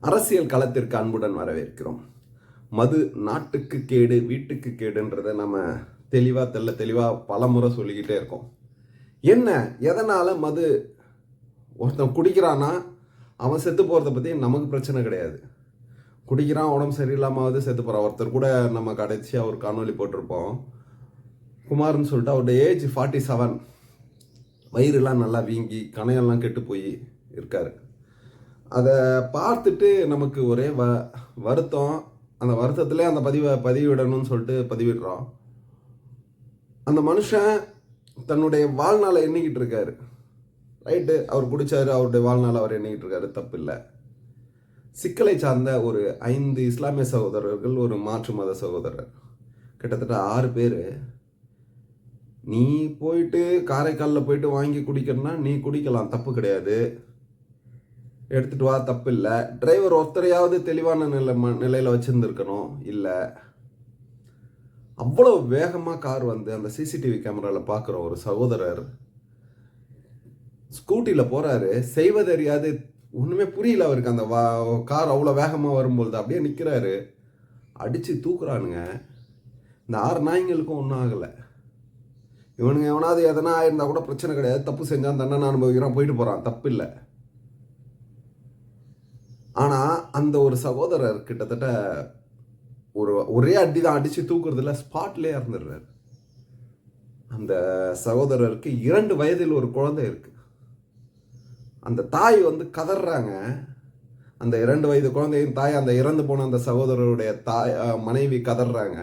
அரசியல் களத்திற்கு அன்புடன் வரவேற்கிறோம். மது நாட்டுக்கு கேடு வீட்டுக்கு கேடுன்றதை நம்ம தெளிவாக தெல்ல தெளிவாக பலமுறை சொல்லிக்கிட்டே இருக்கோம். என்ன? எதனால் மது ஒருத்தன் குடிக்கிறான்னா அவன் செத்து போகிறத பற்றி நமக்கு பிரச்சனை கிடையாது. குடிக்கிறான் உடம்பு சரியில்லாமாவது செத்து போகிறான் ஒருத்தர் கூட நம்ம கடைசியாக ஒரு காணொளி போட்டிருப்போம். குமார்னு சொல்லிட்டு அவருடைய ஏஜ் ஃபார்ட்டி செவன் வயிறுலாம் நல்லா வீங்கி கணையெல்லாம் கெட்டு போய் இருக்காரு. அதை பார்த்துட்டு நமக்கு ஒரே வ வருத்தம். அந்த வருத்தத்திலே அந்த பதிவை பதிவிடணும்னு சொல்லிட்டு பதிவிடுறோம். அந்த மனுஷன் தன்னுடைய வாழ்நாளை எண்ணிக்கிட்டு இருக்காரு. ரைட்டு? அவர் குடிச்சாரு அவருடைய வாழ்நாள் அவர் எண்ணிக்கிட்டு இருக்காரு. தப்பு இல்லை சிக்கலை சார்ந்த ஒரு ஐந்து இஸ்லாமிய சகோதரர்கள் ஒரு மாற்று மத சகோதரர். கிட்டத்தட்ட ஆறு பேர். நீ போயிட்டு காரைக்காலில் போயிட்டு வாங்கி குடிக்கணும்னா நீ குடிக்கலாம். தப்பு கிடையாது. எடுத்துகிட்டு வா தப்பு இல்லை டிரைவர் ஒருத்தரையாவது தெளிவான நிலை நிலையில் வச்சுருந்துருக்கணும். இல்லை அவ்வளோ வேகமாக கார் வந்து அந்த சிசிடிவி கேமராவில் பார்க்குற ஒரு சகோதரர் ஸ்கூட்டியில் போகிறாரு செய்வதறியாது ஒன்றுமே புரியல அவருக்கு. அந்த வா கார் அவ்வளோ வேகமாக வரும்பொழுது அப்படியே நிற்கிறாரு அடித்து தூக்குறானுங்க. இந்த ஆறு நாய்ங்களுக்கும் ஒன்றும் ஆகலை. இவனுங்க எவனாவது எதனா ஆயிருந்தால் கூட பிரச்சனை கிடையாது. தப்பு செஞ்சால் தண்டனை அனுபவிக்கிறான் போயிட்டு போகிறான் தப்பு இல்லை ஆனால் அந்த ஒரு சகோதரர் கிட்டத்தட்ட ஒரு ஒரே அடி தான் அடித்து தூக்குறதுல ஸ்பாட்லேயே இறந்துடுறாரு. அந்த சகோதரருக்கு இரண்டு வயதில் ஒரு குழந்தை இருக்கு. அந்த தாய் வந்து கதறாங்க அந்த இரண்டு வயது குழந்தையின் தாய் அந்த இறந்து போன அந்த சகோதரருடைய தாய் மனைவி கதறாங்க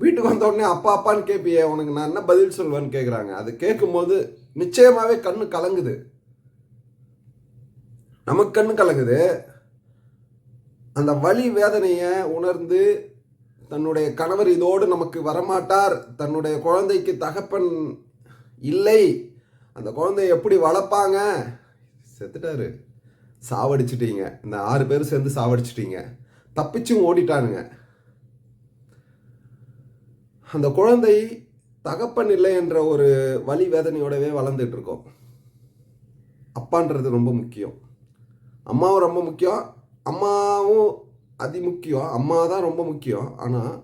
வீட்டுக்கு வந்த உடனே அப்பா அப்பான்னு கேட்பியே உனக்கு நான் என்ன பதில் சொல்வேன்னு கேட்குறாங்க அது கேட்கும்போது நிச்சயமாகவே கண்ணு கலங்குது. நமக்கண்ணு கலங்குது. அந்த வழி வேதனையை உணர்ந்து தன்னுடைய கணவர் இதோடு நமக்கு வரமாட்டார். தன்னுடைய குழந்தைக்கு தகப்பன் இல்லை. அந்த குழந்தைய எப்படி வளர்ப்பாங்க? செத்துட்டாரு. சாவடிச்சிட்டீங்க. இந்த ஆறு பேர் சேர்ந்து சாவடிச்சிட்டீங்க. தப்பிச்சும் ஓடிட்டானுங்க. அந்த குழந்தை தகப்பன் இல்லை என்ற ஒரு வலி வேதனையோடவே வளர்ந்துட்டு இருக்கோம். அப்பான்றது ரொம்ப முக்கியம். அம்மாவும் ரொம்ப முக்கியம். அம்மாவும் அதி முக்கியம் அம்மா தான் ரொம்ப முக்கியம். ஆனால்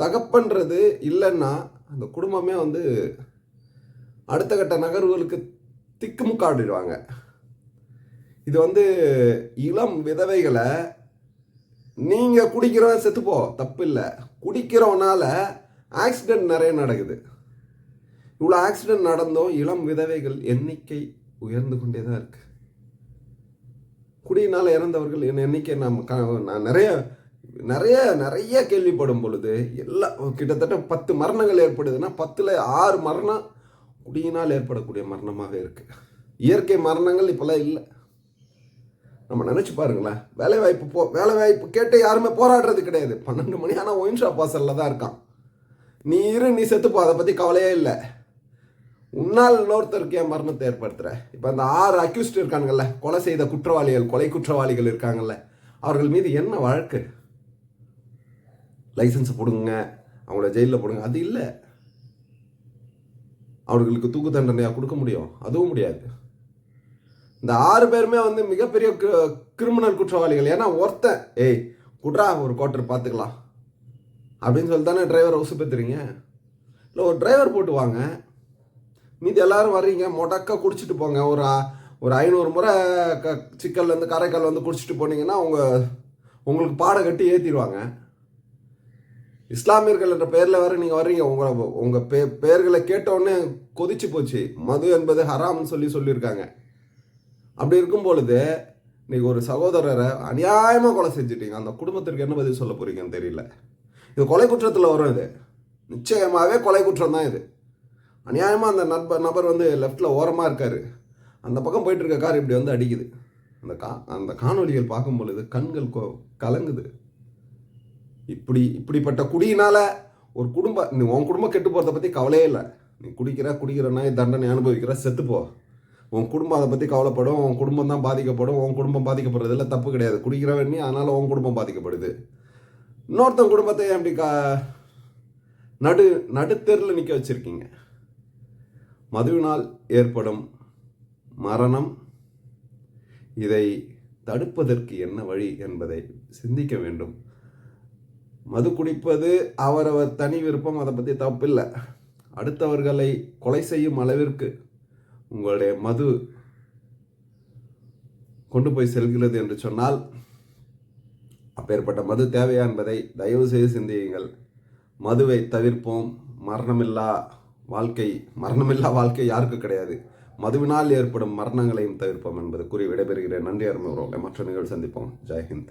தகப்பன்றது இல்லைன்னா அந்த குடும்பமே வந்து அடுத்த கட்ட நகர்வுகளுக்கு திக்குமுக்காடிடுவாங்க. இது வந்து இளம் விதவைகளை நீங்கள் குடிக்கிறவன் செத்துப்போ தப்பு இல்லை. குடிக்கிறவனால ஆக்சிடென்ட் நிறைய நடக்குது. இவ்வளோ ஆக்சிடென்ட் நடந்தும் இளம் விதவைகள் எண்ணிக்கை உயர்ந்து கொண்டே தான் இருக்குது குடியினால் இறந்தவர்கள் என் எண்ணிக்கை நாம் நான் நிறைய நிறைய நிறைய கேள்விப்படும் பொழுது எல்லா கிட்டத்தட்ட பத்து மரணங்கள் ஏற்படுதுன்னா பத்தில் ஆறு மரணம் குடியினால் ஏற்படக்கூடிய மரணமாக இருக்குது இயற்கை மரணங்கள் இப்போல்லாம் இல்லை. நம்ம நினச்சி பாருங்களேன். வேலை வாய்ப்பு போ வேலை வாய்ப்பு கேட்டு யாருமே போராடுறது கிடையாது. பன்னெண்டு மணி ஆனால் ஒயின் ஷாப் வாசலில் தான் இருக்கான். நீ இரு நீ செத்துப்போ அதை பற்றி கவலையே இல்லை. உன்னால் இன்னொருத்தருக்கு ஏன் மரணத்தை ஏற்படுத்துற? இப்போ அந்த ஆறு அக்யூஸ்ட் இருக்காங்கல்ல கொலை செய்த குற்றவாளிகள் கொலை குற்றவாளிகள் இருக்காங்கல்ல அவர்கள் மீது என்ன வழக்கு? லைசன்ஸ் போடுங்க அவங்கள ஜெயிலில் போடுங்க. அது இல்லை. அவர்களுக்கு தூக்கு தண்டனையாக கொடுக்க முடியும்? அதுவும் முடியாது. இந்த ஆறு பேருமே வந்து மிகப்பெரிய கிரிமினல் குற்றவாளிகள். ஏன்னா ஒருத்தன் ஏய் குட்ரா ஒரு குவார்டர் பார்த்துக்கலாம் அப்படின்னு சொல்லி தானே டிரைவரை உசுப்பேத்துறீங்க? இல்லை ஒரு டிரைவர் போட்டு வாங்க. மீதி எல்லாரும் வர்றீங்க மொடக்கா குடிச்சிட்டு போங்க. ஒரு ஒரு ஐநூறு முறை க சிக்கல்லேருந்து காரைக்கால் வந்து குடிச்சிட்டு போனீங்கன்னா உங்கள் உங்களுக்கு பாடம் கட்டி ஏற்றிடுவாங்க இஸ்லாமியர்கள் என்ற பெயரில் வேறு நீங்கள் வர்றீங்க. உங்களை உங்கள் பே பெயர்களை கேட்டவுடனே கொதிச்சு போச்சு. மது என்பது ஹராம்னு சொல்லி சொல்லியிருக்காங்க. அப்படி இருக்கும் பொழுது இன்னைக்கு ஒரு சகோதரரை அநியாயமாக கொலை செஞ்சுட்டீங்க. அந்த குடும்பத்திற்கு என்ன பதில் சொல்ல போகிறீங்கன்னு தெரியல. இது கொலை குற்றத்தில் வரும் இது. நிச்சயமாகவே கொலை குற்றம் தான் இது. அநியாயமாக அந்த நண்பர் நபர் வந்து லெஃப்டில் ஓரமாக இருக்கார். அந்த பக்கம் போயிட்டு இருக்க கார் இப்படி வந்து அடிக்குது. அந்த கா அந்த காணொளிகள் பார்க்கும் பொழுது கண்கள் கொ- கலங்குது. இப்படி இப்படிப்பட்ட குடியினால் ஒரு குடும்பம் நீ உன் குடும்பம் கெட்டு போகிறத பற்றி கவலையே இல்லை. நீ குடிக்கிற குடிக்கிறனா தண்டனை அனுபவிக்கிற செத்துப்போ உன் குடும்பம் அதை பற்றி கவலைப்படும் உன் குடும்பம் தான் பாதிக்கப்படும் உன் குடும்பம் பாதிக்கப்படுறதுல தப்பு கிடையாது. குடிக்கிறவன் நீ அதனால் உன் குடும்பம் பாதிக்கப்படுது. இன்னொருத்தன் குடும்பத்தை அப்படி கா நடு நடுத்தெருவில் நிற்க வச்சுருக்கீங்க? மதுவினால் ஏற்படும் மரணம் இதை தடுப்பதற்கு என்ன வழி என்பதை சிந்திக்க வேண்டும். மது குடிப்பது அவரவர் தனி விருப்பம் அதை பற்றி தப்பில்லை. அடுத்தவர்களை கொலை செய்யும் அளவிற்கு உங்களுடைய மது கொண்டு போய் செல்கிறது என்று சொன்னால் அப்பேற்பட்ட மது தேவையா என்பதை தயவு செய்து சிந்தியுங்கள். மதுவை தவிர்ப்போம் மரணமில்லா. வாழ்க்கை மரணமில்லா வாழ்க்கை யாருக்கு கிடையாது. மதுவினால் ஏற்படும் மரணங்களையும் தவிர்ப்போம் என்பது கூறி விடைபெறுகிறேன். நன்றி அருமை மற்ற நிகழ்வு சந்திப்போம். ஜெய்ஹிந்த்